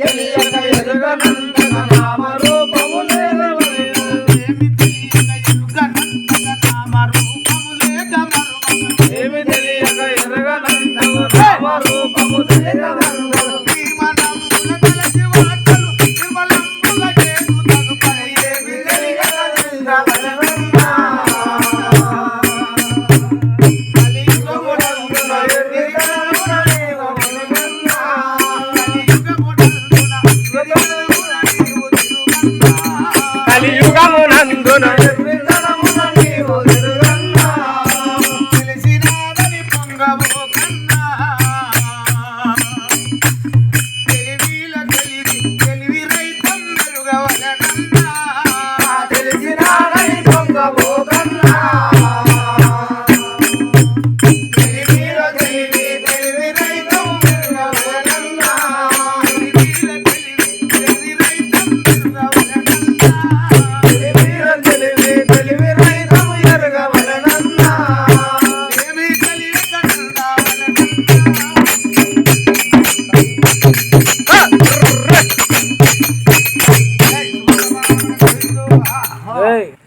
తెలియక ఎరుగనందన నామ రూపము ఏమి తెలియక ఎరుగనందన నామ రూపము లేక మరువము ఏమి తెలియక ఎరుగనందన నామ రూపము లేక మరువము 男人。哎。